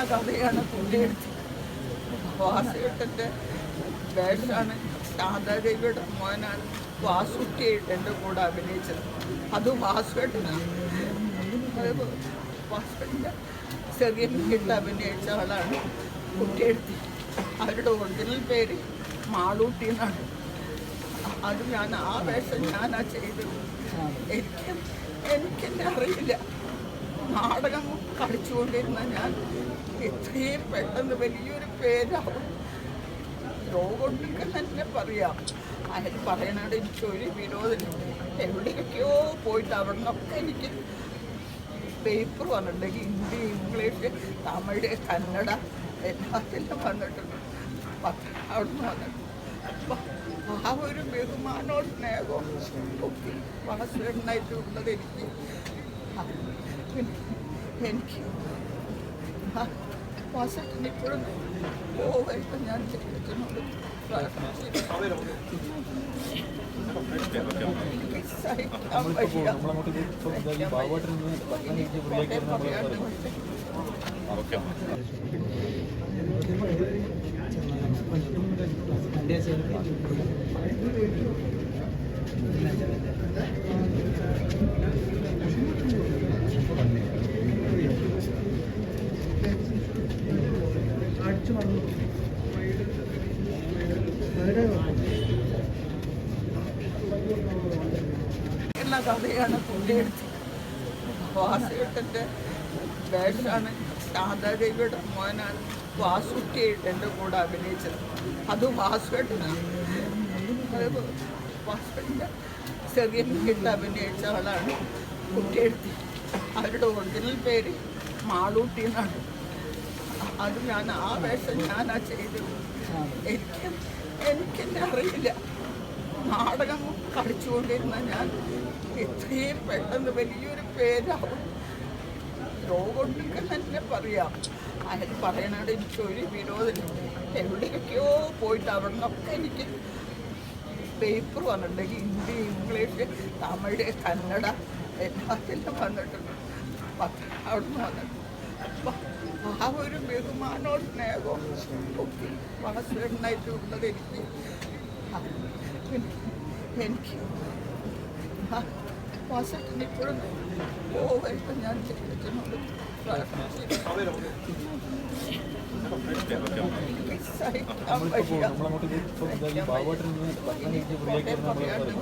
എന്ന കഥയാണ് പുള്ളിയെടുത്ത് വാസുകേട്ടന്റെ വേഷമാണ് ശാന്താദേവിയുടെ മോനാണ് വാസുട്ടിയായിട്ട് എന്റെ കൂടെ അഭിനയിച്ചത്. അത് വാസുകേട്ടനാണ് അത് വാസുകേട്ടന്റെ ചെറിയ കിട്ട് അഭിനയിച്ച ആളാണ് കുട്ടിയെടുത്തി അവരുടെ ഒറിജിനൽ പേര് മാളൂട്ടി എന്നാണ്. അത് ഞാൻ ആ വേഷം ഞാനാ ചെയ്തത്. എനിക്ക് എനിക്കെന്നെ അറിയില്ല. നാടകം കളിച്ചുകൊണ്ടിരുന്ന ഞാൻ എത്രയും പെട്ടെന്ന് വലിയൊരു പേരാവും. രോഗമുണ്ടെങ്കിൽ തന്നെ പറയാം. അയാൾ പറയണത് എനിക്ക് ഒരു വിരോധം എവിടെയൊക്കെയോ പോയിട്ട് അവിടെ നിന്നൊക്കെ എനിക്ക് പേപ്പർ വന്നിട്ടുണ്ടെങ്കിൽ ഹിന്ദി ഇംഗ്ലീഷ് തമിഴ് കന്നഡ എല്ലാത്തിലും വന്നിട്ടുണ്ട്. പത്രം അവിടെ നിന്ന് വന്നിട്ടുണ്ട് ആ ഒരു ബഹുമാനവും സ്നേഹവും ഒക്കെ ഉള്ളത് എനിക്ക് എനിക്ക് വാസത്തിന് ഇപ്പോഴും പോകായിട്ട് ഞാൻ ചിന്തിക്കുന്നുണ്ട് സഹിക്കാൻ കഥയാണ് പുള്ളിയെടുത്ത്. വാസുകെട്ടന്റെ വേഷമാണ്. ശാന്താദേവിയുടെ മോനാണ് വാസുട്ടിയായിട്ട് എന്റെ കൂടെ അഭിനയിച്ചത്. അത് വാസുകെട്ടനാണ് വാസുകേട്ടന്റെ ചെറിയ കിട്ട് അഭിനയിച്ച ആളാണ് കുട്ടിയെടുത്തി. അവരുടെ ഒറിജിനൽ പേര് മാളൂട്ടി എന്നാണ്. അത് ഞാൻ ആ വേഷം ഞാനാ ചെയ്തത്. എനിക്ക് എനിക്കെന്നെ അറിയില്ല. നാടകം കളിച്ചുകൊണ്ടിരുന്ന ഞാൻ എത്രയും പെട്ടെന്ന് വലിയൊരു പേരാവും. രോഗമുണ്ടെങ്കിൽ തന്നെ പറയാം. അങ്ങനെ പറയണോട് എനിക്ക് ഒരു വിനോദമില്ല എവിടെയൊക്കെയോ പോയിട്ട് അവിടെ നിന്നൊക്കെ എനിക്ക് പേപ്പർ വന്നിട്ടുണ്ട് ഹിന്ദി ഇംഗ്ലീഷ് തമിഴ് കന്നഡ എല്ലാത്തിലും വന്നിട്ടുണ്ട്. അവിടെ നിന്ന് വന്നിട്ടുണ്ട്. ആ ഒരു ബഹുമാനവും സ്നേഹവും ഒക്കെ വാസുകണ്ണായിട്ട് ഉള്ളത് എനിക്ക് എനിക്ക് വാസത്തിന് ഇപ്പോഴും പോകായിട്ട് ഞാൻ ഇരുന്ന് നമ്മൾ പറയാണ്ട്